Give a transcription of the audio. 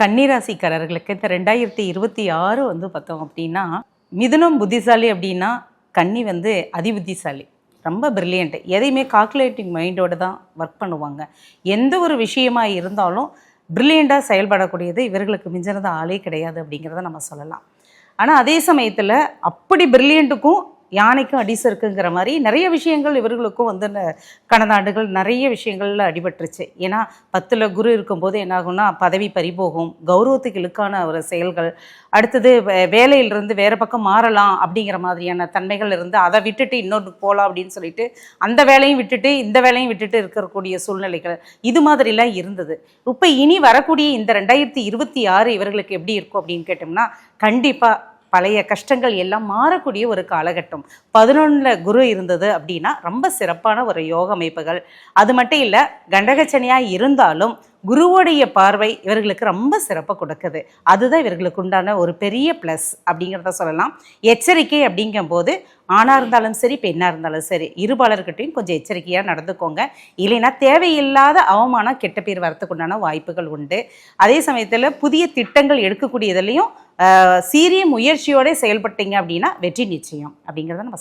கன்னிராசிக்காரர்களுக்கு இந்த ரெண்டாயிரத்தி இருபத்தி ஆறு வந்து பார்த்தோம் அப்படின்னா மிதுனம் புத்திசாலி அப்படின்னா கன்னி வந்து அதிபுத்திசாலி. ரொம்ப பிரில்லியண்ட் எதையுமே கால்குலேட்டிங் மைண்டோடு தான் ஒர்க் பண்ணுவாங்க. எந்த ஒரு விஷயமா இருந்தாலும் பிரில்லியண்ட்டாக செயல்படக்கூடியது இவர்களுக்கு மிஞ்சினது ஆளே கிடையாது அப்படிங்கிறத நம்ம சொல்லலாம். ஆனால் அதே சமயத்தில் அப்படி பிரில்லியண்ட்டுக்கும் யானைக்கும் அடிசருக்குங்கிற மாதிரி நிறைய விஷயங்கள் இவர்களுக்கும் வந்து கடந்த ஆண்டுகள் நிறைய விஷயங்களில் அடிபட்டுருச்சு. ஏன்னா பத்தில் குரு இருக்கும்போது என்னாகும்னா பதவி பறிபோகும் கௌரவத்துக்கு இழுக்கான ஒரு செயல்கள். அடுத்தது வே- வேலையிலிருந்து வேறு பக்கம் மாறலாம் அப்படிங்கிற மாதிரியான தன்மைகள் இருந்து அதை விட்டுட்டு இன்னொன்று போகலாம் அப்படின்னு சொல்லிட்டு அந்த வேலையும் விட்டுட்டு இந்த வேலையும் விட்டுட்டு இருக்கக்கூடிய சூழ்நிலைகள் இது மாதிரிலாம் இருந்தது. இப்போ இனி வரக்கூடிய இந்த ரெண்டாயிரத்தி இருபத்தி ஆறு இவர்களுக்கு எப்படி இருக்கும் அப்படின்னு கேட்டோம்னா கண்டிப்பாக பழைய கஷ்டங்கள் எல்லாம் மாறக்கூடிய ஒரு காலகட்டம். பதினொன்றில் குரு இருந்தது அப்படின்னா ரொம்ப சிறப்பான ஒரு யோக அமைப்புகள். அது மட்டும் இல்லை கண்டகச்சனியாக இருந்தாலும் குருவோடைய பார்வை இவர்களுக்கு ரொம்ப சிறப்பை கொடுக்குது. அதுதான் இவர்களுக்கு உண்டான ஒரு பெரிய ப்ளஸ் அப்படிங்கிறத சொல்லலாம். எச்சரிக்கை அப்படிங்கும்போது ஆணாக இருந்தாலும் சரி பெண்ணாக இருந்தாலும் சரி இருபாளர்கிட்டையும் கொஞ்சம் எச்சரிக்கையாக நடந்துக்கோங்க. இல்லைன்னா தேவையில்லாத அவமானம் கெட்ட பேர் வரத்துக்கு உண்டான வாய்ப்புகள் உண்டு. அதே சமயத்தில் புதிய திட்டங்கள் எடுக்கக்கூடியதுலேயும் சீரிய முயற்சியோட செயல்பட்டீங்க அப்படின்னா வெற்றி நிச்சயம் அப்படிங்கிறத நம்ம